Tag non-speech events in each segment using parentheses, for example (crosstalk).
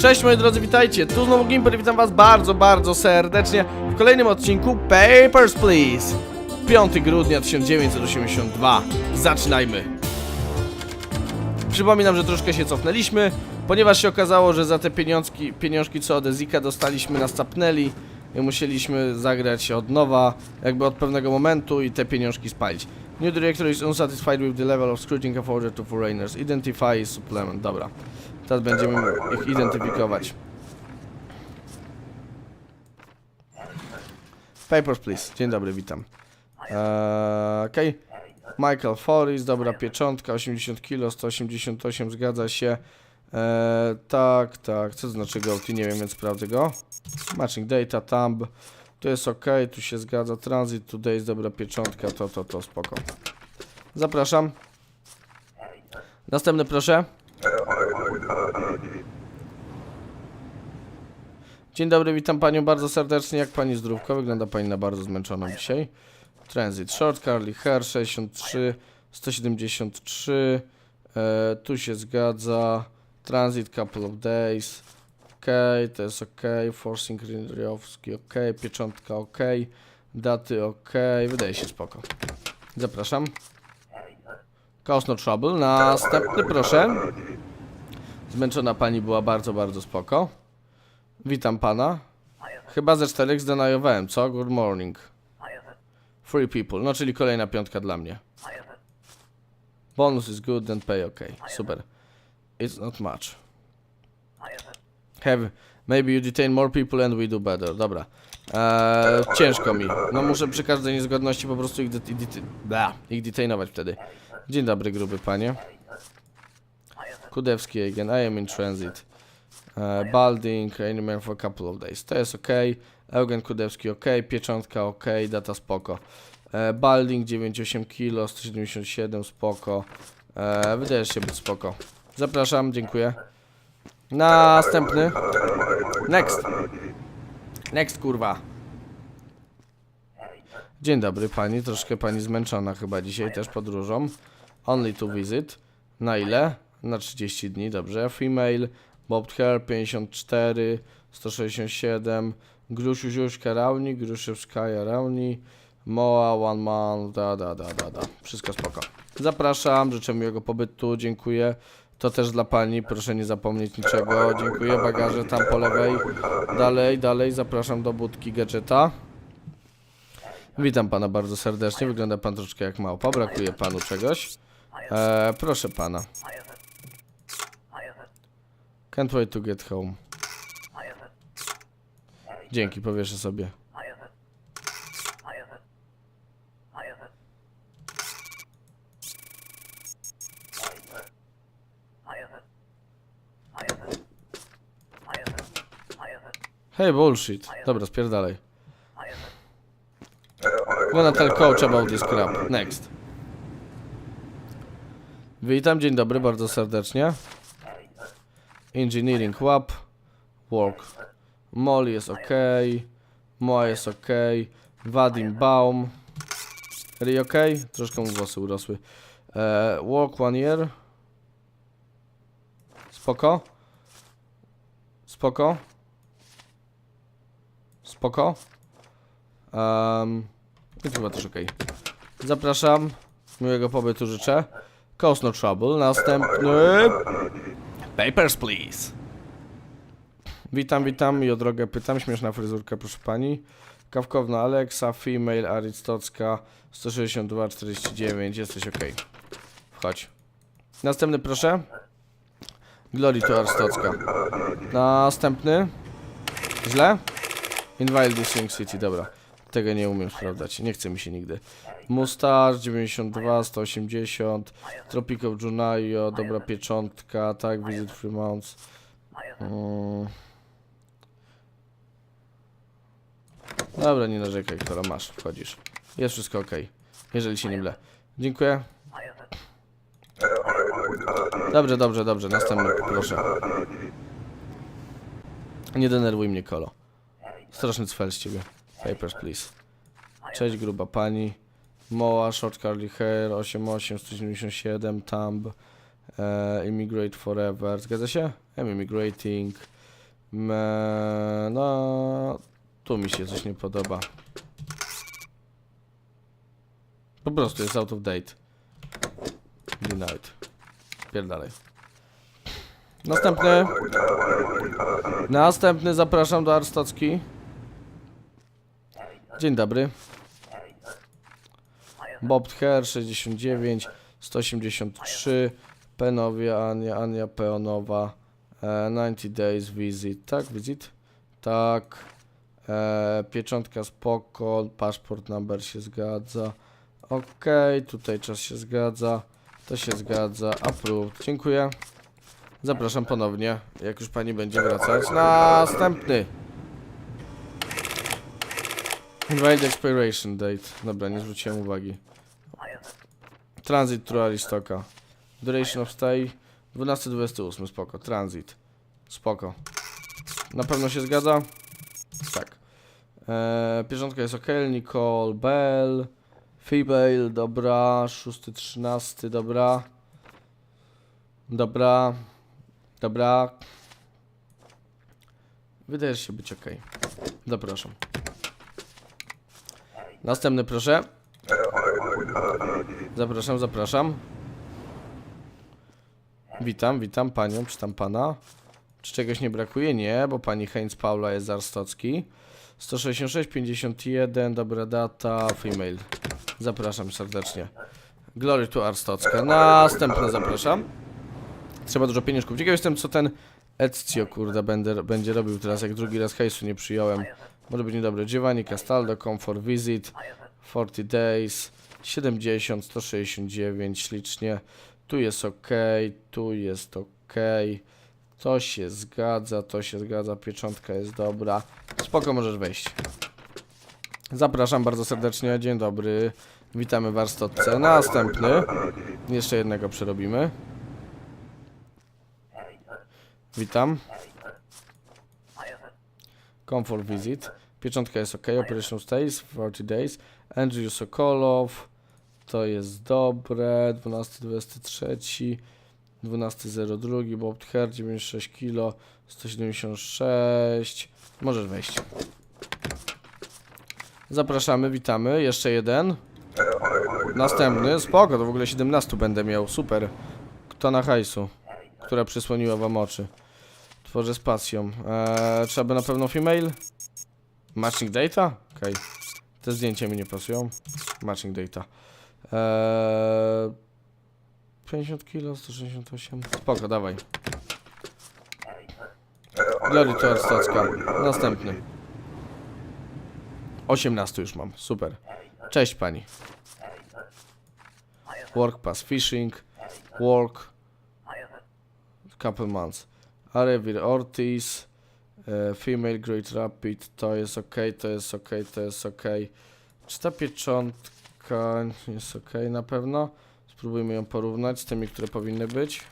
Cześć moi drodzy, witajcie, tu znowu Gimper, witam was bardzo, bardzo serdecznie w kolejnym odcinku Papers, Please 5 grudnia 1982, zaczynajmy Przypominam, że troszkę się cofnęliśmy, ponieważ się okazało, że za te pieniążki, pieniążki co od Ezika dostaliśmy nas capnęli i musieliśmy zagrać od nowa, jakby od pewnego momentu i te pieniążki spalić. New director is unsatisfied with the level of scrutiny afforded to foreigners. Identify supplement, dobra. Teraz będziemy ich identyfikować. Papers, please. Dzień dobry, witam. Eee, Okej. Michael Forris, dobra pieczątka, 80 kg, 188, zgadza się. Eee, tak, tak, co to znaczy Gouty, nie wiem, więc sprawdzę go. Matching data, thumb, tu jest ok, tu się zgadza, transit, today jest dobra pieczątka, to, to, to, spoko. Zapraszam. Następny proszę. Dzień dobry, witam panią bardzo serdecznie. Jak pani zdrówko? Wygląda pani na bardzo zmęczoną dzisiaj. Transit short, curly hair 63, 173. E, tu się zgadza. Transit couple of days. Ok, to jest ok. Forcing Ryjowski ok. Pieczątka ok. Daty ok. Wydaje się spoko. Zapraszam. Cause no trouble. Następny proszę. Zmęczona pani była bardzo, bardzo spoko. Witam pana. Chyba ze czterech zdenajowałem, co? Good morning. Free people, no czyli kolejna piątka dla mnie. Bonus is good and pay ok. Super. It's not much. Have, maybe you detain more people and we do better. Dobra. Eee, ciężko mi. No muszę przy każdej niezgodności po prostu ich, det- det- bla, ich detainować wtedy. Dzień dobry, gruby panie. Kudewski again, I am in transit. E, Balding, Animal for a couple of days. To jest ok. Eugen Kudewski ok. Pieczątka ok. Data spoko. E, Balding 98 kg, 177 spoko. E, wydaje się być spoko. Zapraszam, dziękuję. Następny. Next. Next kurwa. Dzień dobry pani, troszkę pani zmęczona chyba dzisiaj też podróżą. Only to visit. Na ile? Na 30 dni, dobrze. Female, Bob Hair 54, 167, Grusiu Ziuśka Rauni, Gruszewskaja Rauni, Moa, One Man, da, da, da, da, da. Wszystko spoko. Zapraszam, życzę miłego pobytu, dziękuję. To też dla pani, proszę nie zapomnieć niczego. Dziękuję, bagaże tam po lewej. Dalej, dalej, zapraszam do budki gadżeta. Witam pana bardzo serdecznie, wygląda pan troszkę jak małpa, brakuje panu czegoś. Eee, proszę pana. Can't wait to get home. Dzięki, powieszę sobie. Hey, bullshit. Dobra, spierdalaj. Gonna tell coach about this crap. Next. Witam, dzień dobry, bardzo serdecznie. Engineering WAP. Work. Molly jest ok. Moa jest ok. Wadim Baum. Ri ok? Troszkę mu włosy urosły. E, work one year. Spoko. Spoko. Spoko. Um, więc chyba też ok. Zapraszam. Miłego pobytu życzę. Cause no trouble. Następny. Papers, please. Witam, witam i o drogę pytam. Śmieszna fryzurka, proszę pani. Kawkowna Alexa, female Arystocka 162, 49. Jesteś ok. Wchodź. Następny, proszę. Glory to Arystocka. Następny. Źle? Invalid Swing City, dobra. Tego nie umiem sprawdzać, nie chce mi się nigdy. Mustache 92, 180, Tropic of Junaio, dobra pieczątka, tak, Visit Fremounts. Mm. Dobra, nie narzekaj, która masz, wchodzisz. Jest wszystko ok, jeżeli się nie mylę. Dziękuję. Dobrze, dobrze, dobrze, następny, proszę. Nie denerwuj mnie, kolo. Straszny cfel z ciebie. Papers, please. Cześć, gruba pani. Moa, short curly hair, 88, 177, thumb. E, immigrate forever. Zgadza się? I'm immigrating. Me, no, tu mi się coś nie podoba. Po prostu jest out of date. Denied. Pierdalej. Następny. Następny zapraszam do Arstocki. Dzień dobry. Bob Her 69 183 Penowia Ania Ania Peonowa e, 90 days visit. Tak visit? Tak. E, pieczątka spoko paszport number się zgadza. Ok tutaj czas się zgadza. To się zgadza. Approved. Dziękuję. Zapraszam ponownie jak już pani będzie wracać. Następny Invalid expiration date. Dobra, nie zwróciłem uwagi. Transit through Aristoka. Duration of stay 12-28, spoko. Transit. Spoko. Na pewno się zgadza? Tak. Eee, Pierzątka jest ok, Nicole Bell. Female, dobra. 6-13, dobra. Dobra. Dobra. Wydaje się być ok. Zapraszam. Następny proszę. Zapraszam, zapraszam. Witam, witam panią, czy tam pana. Czy czegoś nie brakuje? Nie, bo pani Heinz Paula jest z Arstocki. 166, 51, dobra data, female. Zapraszam serdecznie. Glory to Arstocka. Następny zapraszam. Trzeba dużo pieniążków. Ciekaw jestem, co ten Ezio, kurde, będzie robił teraz, jak drugi raz hejsu nie przyjąłem. Może być niedobre. Giovanni Castaldo, Comfort Visit, 40 Days, 70, 169, ślicznie. Tu jest ok, tu jest ok. To się zgadza, to się zgadza, pieczątka jest dobra. Spoko, możesz wejść. Zapraszam bardzo serdecznie, dzień dobry. Witamy w warsztatce. Następny. Jeszcze jednego przerobimy. Witam. Comfort Visit. Pieczątka jest ok, Operation Stays, 40 Days. Andrew Sokolow. To jest dobre. 12-23. 12.02. Bob Her 96 kg. 176. Możesz wejść. Zapraszamy, witamy. Jeszcze jeden. Następny. Spoko, to w ogóle 17 będę miał. Super. Kto na hajsu? Która przysłoniła wam oczy. Tworzę z pasją. Eee, trzeba by na pewno female? Matching data? Okej. Te zdjęcia mi nie pasują. Matching data. Eee, 50 kg, 168. Spoko, dawaj. Glory to Arstocka. Następny. 18 już mam. Super. Cześć pani. Work pass fishing. Work. Couple months. Arevir Ortiz. E, female Great Rapid. To jest ok, to jest ok, to jest ok. Czy ta pieczątka jest ok na pewno? Spróbujmy ją porównać z tymi, które powinny być.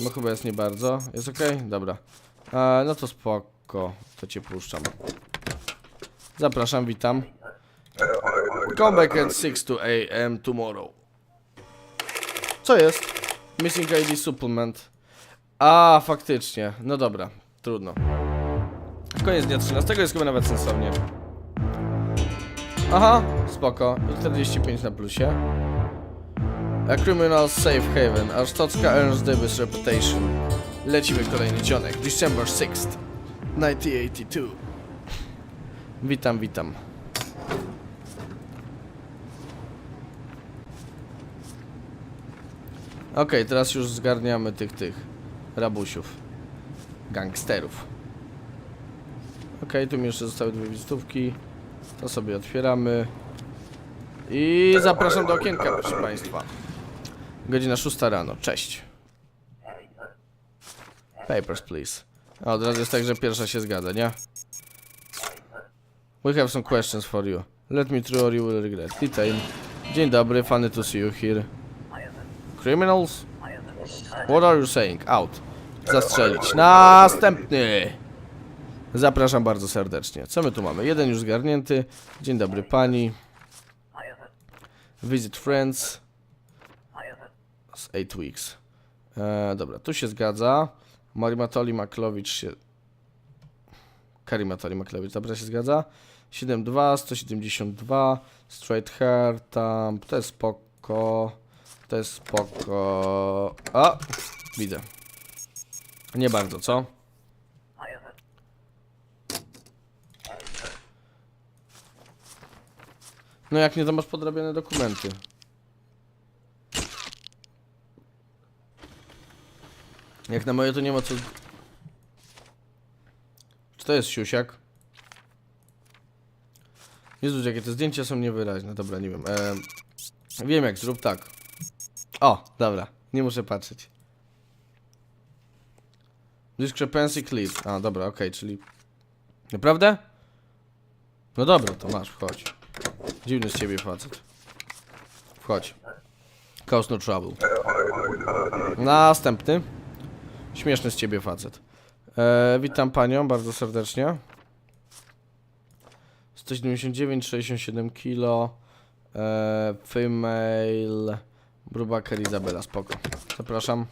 No chyba jest nie bardzo. Jest ok? Dobra. E, no to spoko. To cię puszczam. Zapraszam, witam. Come back at 6 to am tomorrow. Co jest? Missing ID supplement. A, faktycznie. No dobra, trudno. Koniec dnia 13 jest chyba nawet sensownie. Aha, spoko. 45 na plusie. A Criminal Safe Haven. Arstocka earns Davis Reputation. Lecimy kolejny dzionek. December 6th. 1982. Witam, witam. Okej, teraz już zgarniamy tych, tych rabusiów. Gangsterów. Okej, tu mi jeszcze zostały dwie wizytówki. To sobie otwieramy. I zapraszam do okienka, proszę Państwa. Godzina 6 rano, cześć. Papers, please. A od razu jest tak, że pierwsza się zgadza, nie? We have some questions for you. Let me through or you will regret. Detain. Dzień dobry, funny to see you here. Criminals? What are you saying? Out. Zastrzelić. Następny! Zapraszam bardzo serdecznie. Co my tu mamy? Jeden już zgarnięty. Dzień dobry pani. Visit friends. Z 8 weeks. E, dobra, tu się zgadza. Marimatoli Maklowicz się... Karimatoli Maklowicz, dobra, się zgadza. 7,2, 172, straight hair, tam, to jest spoko, to jest spoko. A, widzę. Nie bardzo, co? No jak nie, to masz podrabiane dokumenty. Jak na moje to nie ma co... Czy to jest siusiak? Jezu, jakie te zdjęcia są niewyraźne. Dobra, nie wiem. Eee, wiem jak, zrób tak. O, dobra. Nie muszę patrzeć. Discrepancy clear. A, dobra, okej, czyli... Naprawdę? No dobra, to masz, wchodź. Dziwny z ciebie facet. Wchodź. Cause no trouble. Następny. Śmieszny z ciebie facet. E, witam panią bardzo serdecznie. 179, 67 kilo. E, female. Brubaker Izabela, spoko. Zapraszam.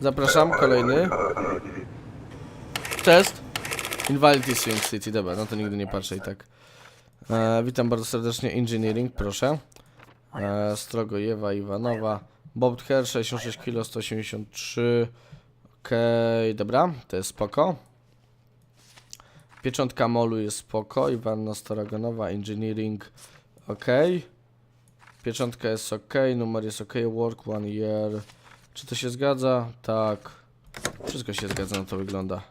Zapraszam, kolejny. Test. Invalidity Swing City, dobra, no to nigdy nie patrzę i tak. E, witam bardzo serdecznie, Engineering, proszę. E, Strogojewa Iwanowa. Bob Hair, 66 kg, 183. Okej, dobra, to jest spoko. Pieczątka molu jest spoko. Iwanna Staragonowa, Engineering, ok. Pieczątka jest ok, numer jest ok, work one year. Czy to się zgadza? Tak. Wszystko się zgadza, no to wygląda.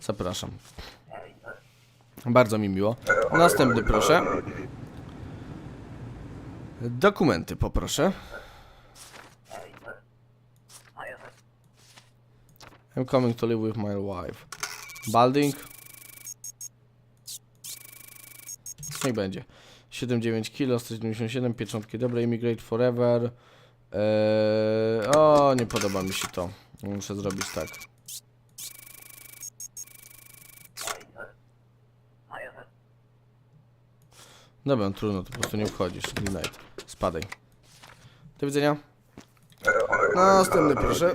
Zapraszam. Bardzo mi miło. Następny proszę. Dokumenty poproszę. I'm coming to live with my wife. Balding. Niech będzie. 7,9 kg, 177, pieczątki dobre, immigrate forever. Eee, o, nie podoba mi się to. Muszę zrobić tak. Dobra, trudno, to po prostu nie wchodzisz. Midnight. Spadaj. Do widzenia. Następny proszę.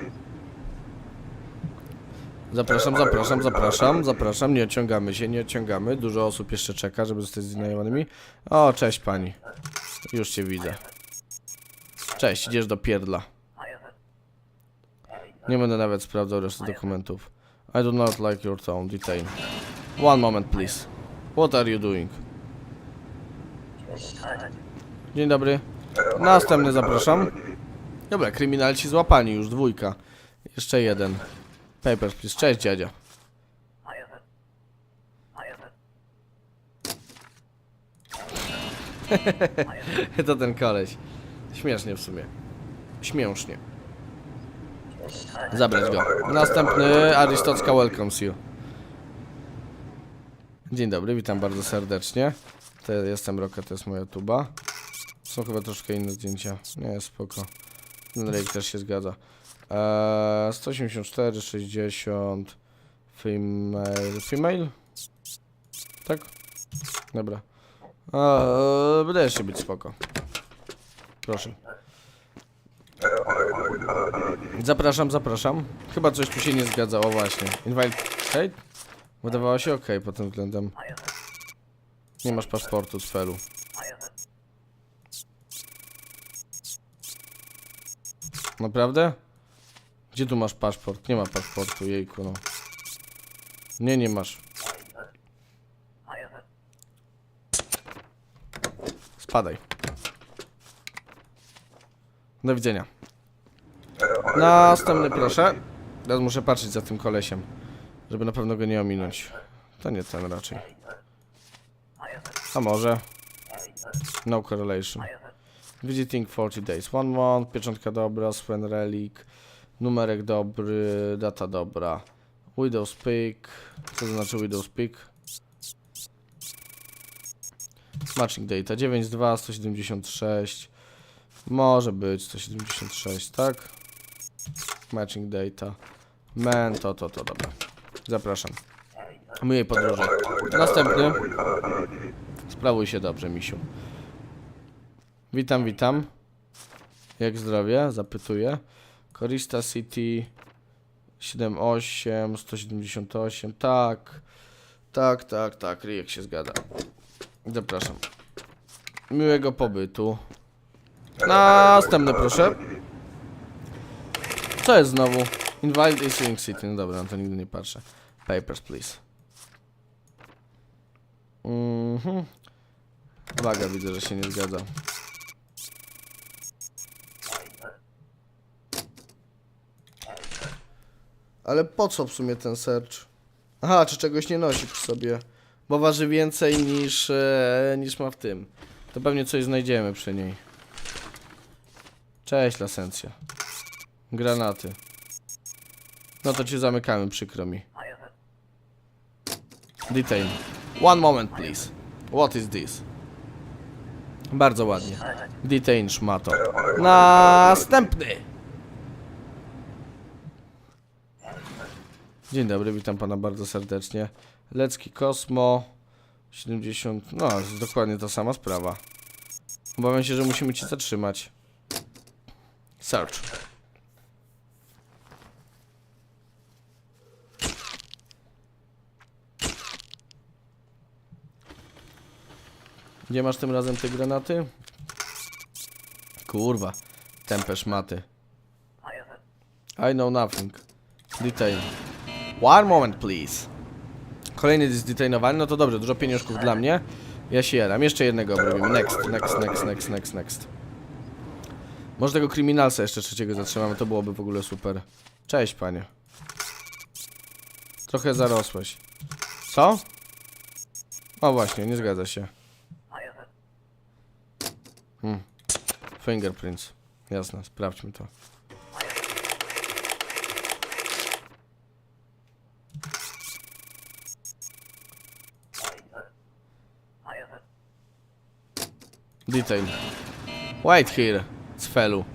Zapraszam, zapraszam, zapraszam, zapraszam. Nie ociągamy się, nie ociągamy. Dużo osób jeszcze czeka, żeby zostać znajomymi. O, cześć pani. Już cię widzę. Cześć, idziesz do pierdla. Nie będę nawet sprawdzał reszty dokumentów. I do not like your tone, detail. One moment, please. What are you doing? Dzień dobry. Następny zapraszam. Dobra, kryminalci złapani, już dwójka. Jeszcze jeden. Papers, please. Cześć, dziadzia. (laughs) to ten koleś. Śmiesznie w sumie. Śmiesznie. Zabrać go. Następny Aristocka welcomes you. Dzień dobry, witam bardzo serdecznie. To jestem Roka, to jest moja tuba. Są chyba troszkę inne zdjęcia. Nie, spoko. Ten rejk też się zgadza. Eee, 184, 60. Female. Female? Tak? Dobra. Eee, wydaje się być spoko. Proszę. Zapraszam, zapraszam. Chyba coś tu się nie zgadzało właśnie. Invite. Hej? Wydawało się ok pod tym względem. Nie masz paszportu z felu. Naprawdę? Gdzie tu masz paszport? Nie ma paszportu, jejku no. Nie, nie masz. Spadaj. Do widzenia. Następny proszę. Teraz muszę patrzeć za tym kolesiem. Żeby na pewno go nie ominąć. To nie ten raczej. A może? No correlation. Visiting 40 days. One month, pieczątka dobra, Sven Relic, numerek dobry, data dobra. Widow's Peak. Co to znaczy Widow's Peak? Matching data 9.2, 176. Może być 176, tak? Matching data. Man, to, to, to, dobra. Zapraszam. Miłej podróży. Następny. Sprawuj się dobrze, misiu. Witam, witam. Jak zdrowie? Zapytuję. Corista City 78, 178, tak. Tak, tak, tak, Ryjek się zgadza. Zapraszam. Miłego pobytu. Następny proszę. Co jest znowu? Invalid Issuing City. No dobra, na to nigdy nie patrzę. Papers, please. Mhm. Waga widzę, że się nie zgadza. Ale po co w sumie ten search? Aha, czy czegoś nie nosi przy sobie? Bo waży więcej niż, e, niż ma w tym. To pewnie coś znajdziemy przy niej. Cześć, Lasencja. Granaty. No to cię zamykamy, przykro mi. Detain. One moment, please. What is this? Bardzo ładnie. Detain, szmato. Następny! Dzień dobry, witam pana bardzo serdecznie. Lecki Kosmo 70. No, jest dokładnie ta sama sprawa. Obawiam się, że musimy cię zatrzymać. Search. Gdzie masz tym razem te granaty? Kurwa. Tempę szmaty. I know nothing. Detain. One moment, please. Kolejny jest detainowany, no to dobrze, dużo pieniążków dla mnie. Ja się jaram. Jeszcze jednego obrobimy. Next, next, next, next, next, next. Może tego kryminalsa jeszcze trzeciego zatrzymamy, to byłoby w ogóle super. Cześć, panie. Trochę zarosłeś. Co? O właśnie, nie zgadza się. Hmm. Fingerprints. Jasne, sprawdźmy to. Detail. Wait here, Cfelu.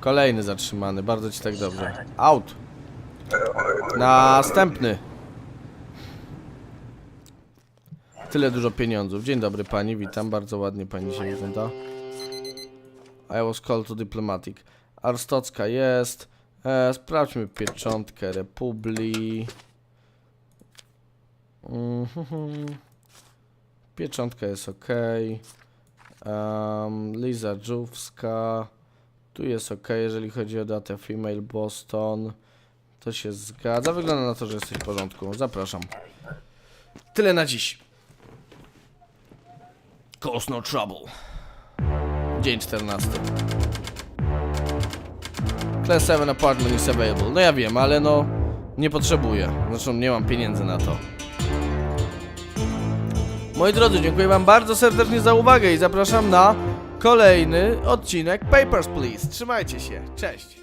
Kolejny zatrzymany, bardzo ci tak dobrze. Out. Następny. Tyle dużo pieniądzów. Dzień dobry pani, witam. Bardzo ładnie pani się wygląda. I was called to diplomatic. Arstocka jest. E, sprawdźmy pieczątkę Republi. Mhm. Pieczątka jest ok. Um, Liza Dżówska. Tu jest ok, jeżeli chodzi o datę female Boston. To się zgadza. Wygląda na to, że jesteś w porządku. Zapraszam. Tyle na dziś. Cause no trouble. Dzień 14. Class 7 apartment is available. No ja wiem, ale no nie potrzebuję. Zresztą nie mam pieniędzy na to. Moi drodzy, dziękuję wam bardzo serdecznie za uwagę i zapraszam na kolejny odcinek Papers, Please. Trzymajcie się. Cześć.